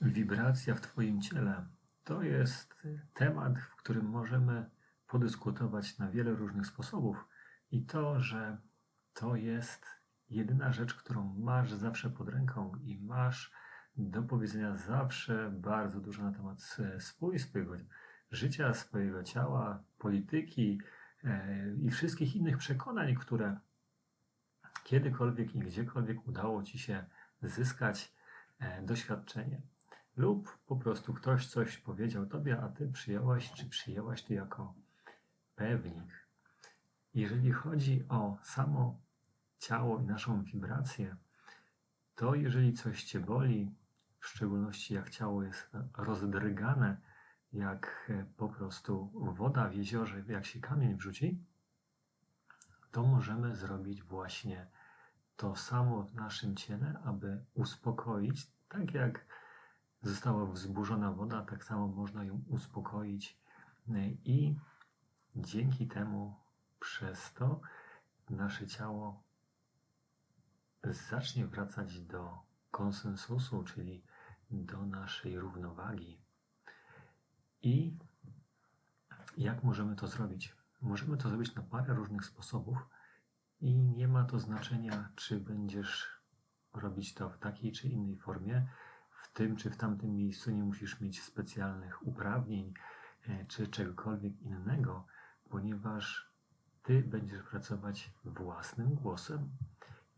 Wibracja w Twoim ciele to jest temat, w którym możemy podyskutować na wiele różnych sposobów. I to, że to jest jedyna rzecz, którą masz zawsze pod ręką i masz do powiedzenia zawsze bardzo dużo na temat swojego życia, swojego ciała, polityki e, i wszystkich innych przekonań, które kiedykolwiek i gdziekolwiek udało Ci się zyskać e, doświadczenie. Lub po prostu ktoś coś powiedział Tobie, a Ty przyjęłaś czy przyjęłaś to jako pewnik. Jeżeli chodzi o samo ciało i naszą wibrację, to jeżeli coś Cię boli, w szczególności jak ciało jest rozdrgane, jak po prostu woda w jeziorze, jak się kamień wrzuci, to możemy zrobić właśnie to samo w naszym ciele, aby uspokoić, tak jak została wzburzona woda, tak samo można ją uspokoić i dzięki temu przez to nasze ciało zacznie wracać do konsensusu, czyli do naszej równowagi. I jak możemy to zrobić? Możemy to zrobić na parę różnych sposobów i nie ma to znaczenia, czy będziesz robić to w takiej czy innej formie. Tym czy w tamtym miejscu nie musisz mieć specjalnych uprawnień e, czy czegokolwiek innego, ponieważ ty będziesz pracować własnym głosem.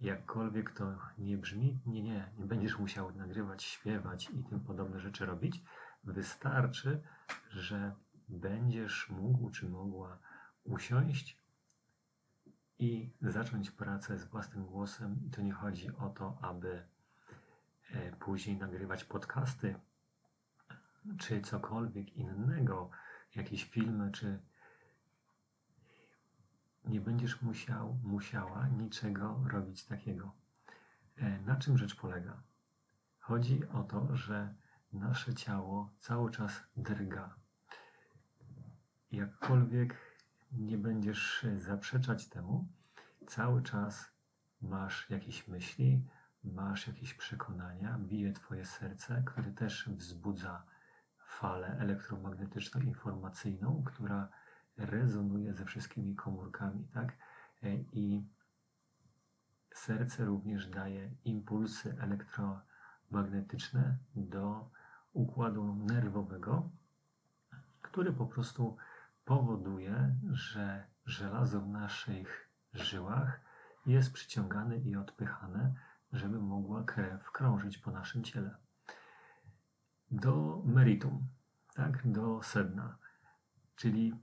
Jakkolwiek to nie brzmi, nie, nie, nie będziesz musiał nagrywać, śpiewać i tym podobne rzeczy robić. Wystarczy, że będziesz mógł czy mogła usiąść i zacząć pracę z własnym głosem. I to nie chodzi o to, aby później nagrywać podcasty czy cokolwiek innego, jakieś filmy, czy nie będziesz musiał, musiała niczego robić takiego. E, na czym rzecz polega? Chodzi o to, że nasze ciało cały czas drga. Jakkolwiek nie będziesz zaprzeczać temu, cały czas masz jakieś myśli, masz jakieś przekonania, bije Twoje serce, które też wzbudza falę elektromagnetyczną, informacyjną, która rezonuje ze wszystkimi komórkami, tak? E, I serce również daje impulsy elektromagnetyczne do układu nerwowego, który po prostu powoduje, że żelazo w naszych żyłach jest przyciągane i odpychane, żeby mogła krew krążyć po naszym ciele. Do meritum, tak, do sedna, czyli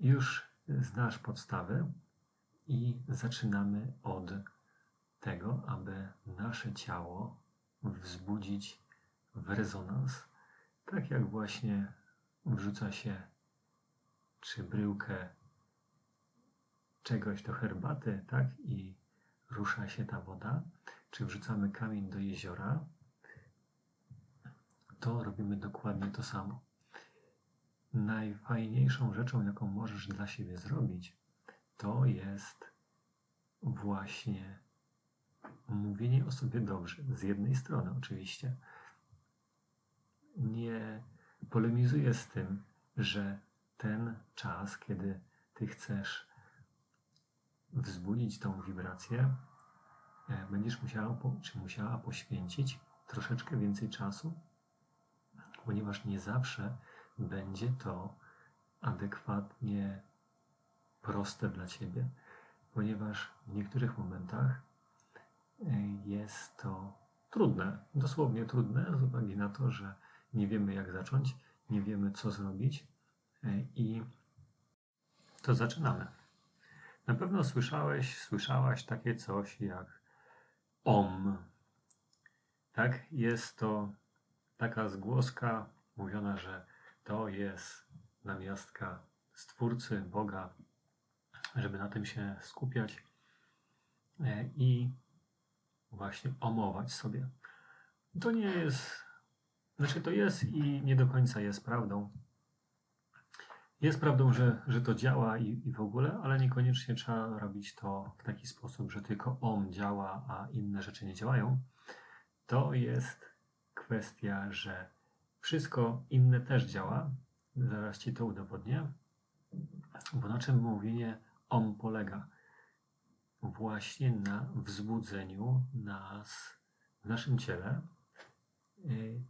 już znasz podstawę i zaczynamy od tego, aby nasze ciało wzbudzić w rezonans, tak jak właśnie wrzuca się czy bryłkę czegoś do herbaty, tak, i rusza się ta woda, czy wrzucamy kamień do jeziora, to robimy dokładnie to samo najfajniejszą rzeczą, jaką możesz dla siebie zrobić, to jest właśnie mówienie o sobie dobrze. Z jednej strony, oczywiście. Nie polemizuję z tym, że ten czas, kiedy ty chcesz wzbudzić tą wibrację, będziesz musiała, czy musiała poświęcić troszeczkę więcej czasu, ponieważ nie zawsze będzie to adekwatnie proste dla Ciebie, ponieważ w niektórych momentach e, jest to trudne, dosłownie trudne, z uwagi na to, że nie wiemy jak zacząć, nie wiemy co zrobić e, i to zaczynamy. Na pewno słyszałeś, słyszałaś takie coś jak OM. Tak, jest to taka zgłoska mówiona, że to jest namiastka Stwórcy, Boga, żeby na tym się skupiać e, i właśnie omować sobie. To nie jest, znaczy to jest i nie do końca jest prawdą. Jest prawdą, że, że to działa i, i w ogóle, ale niekoniecznie trzeba robić to w taki sposób, że tylko OM działa, a inne rzeczy nie działają. To jest kwestia, że wszystko inne też działa. Zaraz Ci to udowodnię. Bo na czym mówienie OM polega? Właśnie na wzbudzeniu nas w naszym ciele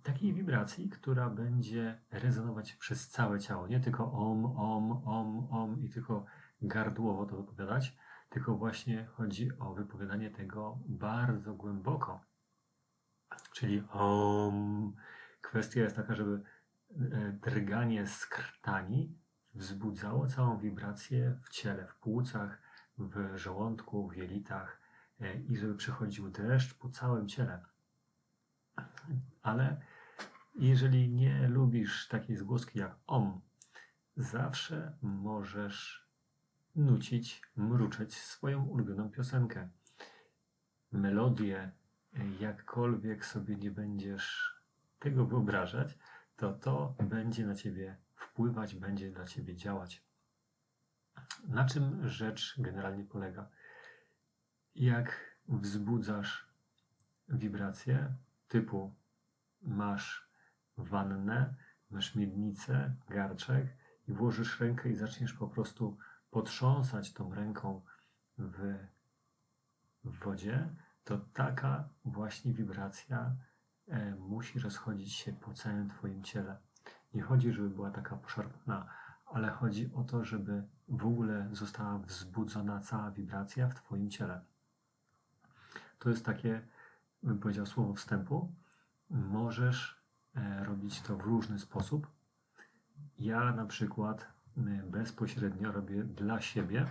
takiej wibracji, która będzie rezonować przez całe ciało. Nie tylko om, om, om, om i tylko gardłowo to wypowiadać, tylko właśnie chodzi o wypowiadanie tego bardzo głęboko. Czyli om. Kwestia jest taka, żeby e, drganie z krtani wzbudzało całą wibrację w ciele, w płucach, w żołądku, w jelitach e, i żeby przychodził dreszcz po całym ciele. Ale jeżeli nie lubisz takiej zgłoski jak om, zawsze możesz nucić, mruczeć swoją ulubioną piosenkę. Melodię, jakkolwiek sobie nie będziesz tego wyobrażać, to to będzie na ciebie wpływać, będzie dla ciebie działać. Na czym rzecz generalnie polega? Jak wzbudzasz wibracje typu masz wannę, masz miednicę, garczek i włożysz rękę i zaczniesz po prostu potrząsać tą ręką w, w wodzie, to taka właśnie wibracja e, musi rozchodzić się po całym Twoim ciele. Nie chodzi, żeby była taka poszarpana, ale chodzi o to, żeby w ogóle została wzbudzona cała wibracja w Twoim ciele. To jest takie, bym powiedział, słowo wstępu. Możesz e, robić to w różny sposób. Ja na przykład e, bezpośrednio robię dla siebie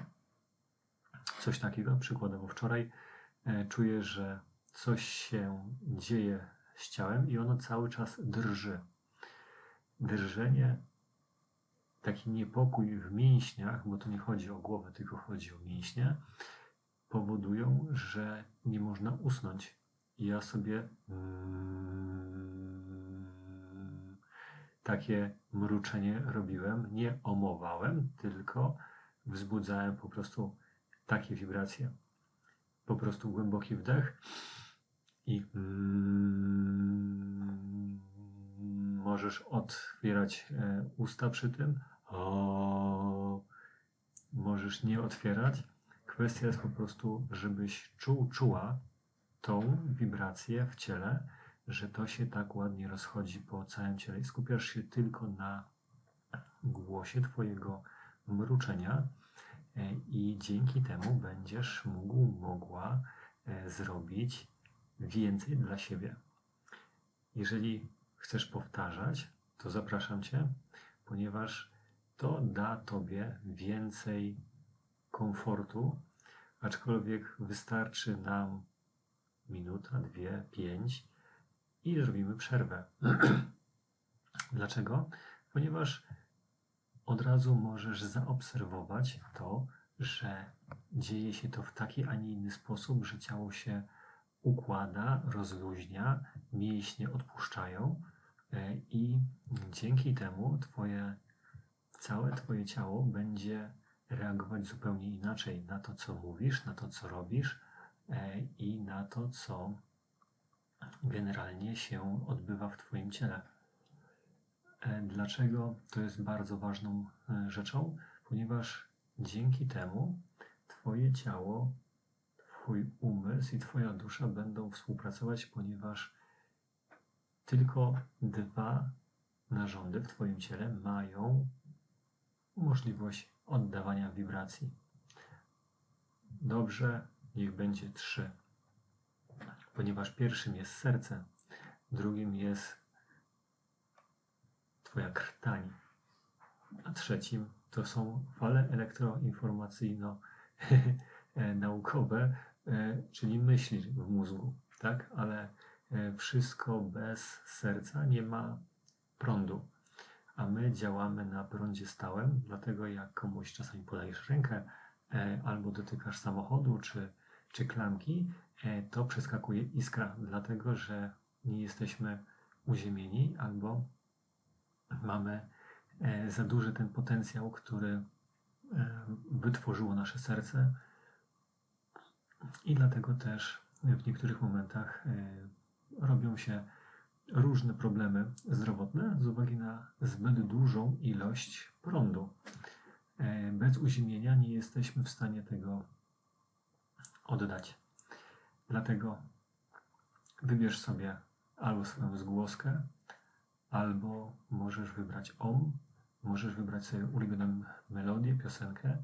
coś takiego. Przykładowo wczoraj e, czuję, że coś się dzieje z ciałem i ono cały czas drży. Drżenie taki niepokój w mięśniach, bo to nie chodzi o głowę, tylko chodzi o mięśnie, powodują, że nie można usnąć. I ja sobie mm, takie mruczenie robiłem, nie omowałem, tylko wzbudzałem po prostu takie wibracje. Po prostu głęboki wdech i mm, możesz otwierać e, usta przy tym o, możesz nie otwierać. Kwestia jest po prostu, żebyś czuł, czuła tą wibrację w ciele, że to się tak ładnie rozchodzi po całym ciele i skupiasz się tylko na głosie Twojego mruczenia e, i dzięki temu będziesz mógł, mogła e, zrobić więcej dla siebie. Jeżeli chcesz powtarzać, to zapraszam Cię, ponieważ to da Tobie więcej komfortu, aczkolwiek wystarczy nam minuta, dwie, pięć i zrobimy przerwę. Dlaczego? Ponieważ od razu możesz zaobserwować to, że dzieje się to w taki, a nie inny sposób, że ciało się układa, rozluźnia, mięśnie odpuszczają e, i dzięki temu Twoje całe Twoje ciało będzie reagować zupełnie inaczej na to, co mówisz, na to, co robisz i na to, co generalnie się odbywa w Twoim ciele. E, dlaczego to jest bardzo ważną e, rzeczą? Ponieważ dzięki temu Twoje ciało, Twój umysł i Twoja dusza będą współpracować, ponieważ tylko dwa narządy w Twoim ciele mają możliwość oddawania wibracji. Dobrze, niech będzie trzy, ponieważ pierwszym jest serce, drugim jest Twoja krtań, a trzecim to są fale elektroinformacyjno-naukowe, e, czyli myśli w mózgu, tak? Ale e, wszystko bez serca nie ma prądu a my działamy na prądzie stałym, dlatego jak komuś czasami podajesz rękę e, albo dotykasz samochodu czy, czy klamki, e, to przeskakuje iskra, dlatego że nie jesteśmy uziemieni albo mamy e, za duży ten potencjał, który wytworzyło nasze serce i dlatego też w niektórych momentach robią się różne problemy zdrowotne z uwagi na zbyt dużą ilość prądu. E, Bez uziemienia nie jesteśmy w stanie tego oddać. Dlatego wybierz sobie albo swoją zgłoskę, albo możesz wybrać OM, możesz wybrać sobie ulubioną melodię, piosenkę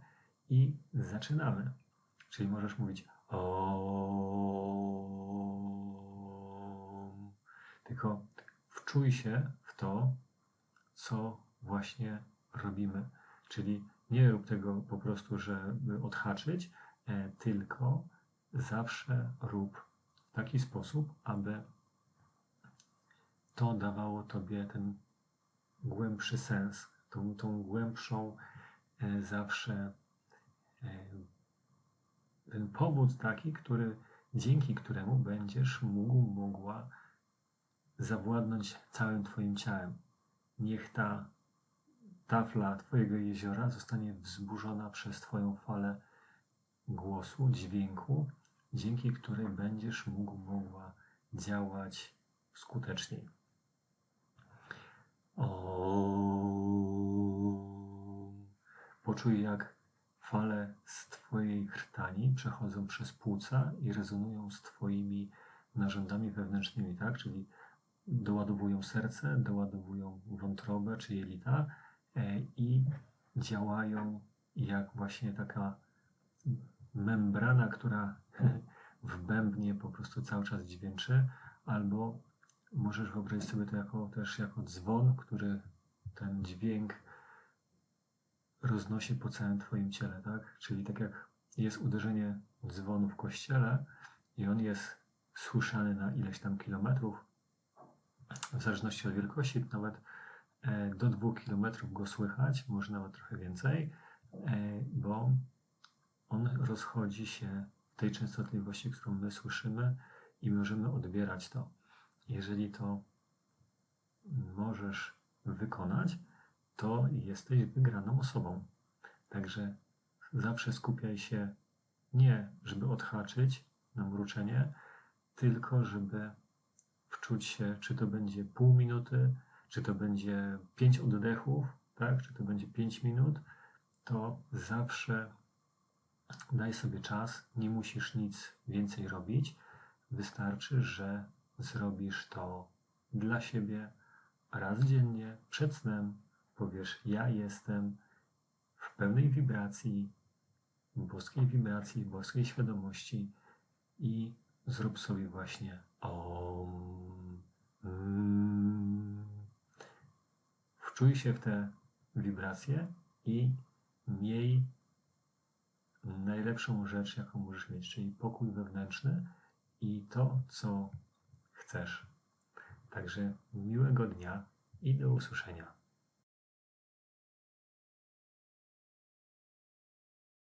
i zaczynamy. Czyli możesz mówić OM. Tylko wczuj się w to, co właśnie robimy. Czyli nie rób tego po prostu, żeby odhaczyć, tylko zawsze rób w taki sposób, aby to dawało Tobie ten głębszy sens, tą, tą głębszą e, zawsze e, ten powód taki, który, dzięki któremu będziesz mógł, mogła zawładnąć całym Twoim ciałem. Niech ta tafla Twojego jeziora zostanie wzburzona przez Twoją falę głosu, dźwięku, dzięki której będziesz mógł, mogła działać skuteczniej. Om. Poczuj, jak fale z Twojej krtani przechodzą przez płuca i rezonują z Twoimi narządami wewnętrznymi, tak? Czyli doładowują serce, doładowują wątrobę czy jelita e, i działają jak właśnie taka membrana, która w bębnie po prostu cały czas dźwięczy, albo możesz wyobrazić sobie to jako, też jako dzwon, który ten dźwięk roznosi po całym Twoim ciele, tak? Czyli tak jak jest uderzenie dzwonu w kościele i on jest słyszany na ileś tam kilometrów, w zależności od wielkości, nawet e, do dwóch kilometrów go słychać, może nawet trochę więcej, e, bo rozchodzi się w tej częstotliwości, którą my słyszymy i możemy odbierać to. Jeżeli to możesz wykonać, to jesteś wygraną osobą. Także zawsze skupiaj się nie, żeby odhaczyć na mruczenie, tylko żeby wczuć się, czy to będzie pół minuty, czy to będzie pięć oddechów, tak? czy to będzie pięć minut, to zawsze daj sobie czas, nie musisz nic więcej robić. Wystarczy, że zrobisz to dla siebie raz dziennie, przed snem. Powiesz: Ja jestem w pełnej wibracji, boskiej wibracji, boskiej świadomości i zrób sobie właśnie om. Mm. Wczuj się w te wibracje i miej najlepszą rzecz, jaką możesz mieć, czyli pokój wewnętrzny i to, co chcesz. Także miłego dnia i do usłyszenia.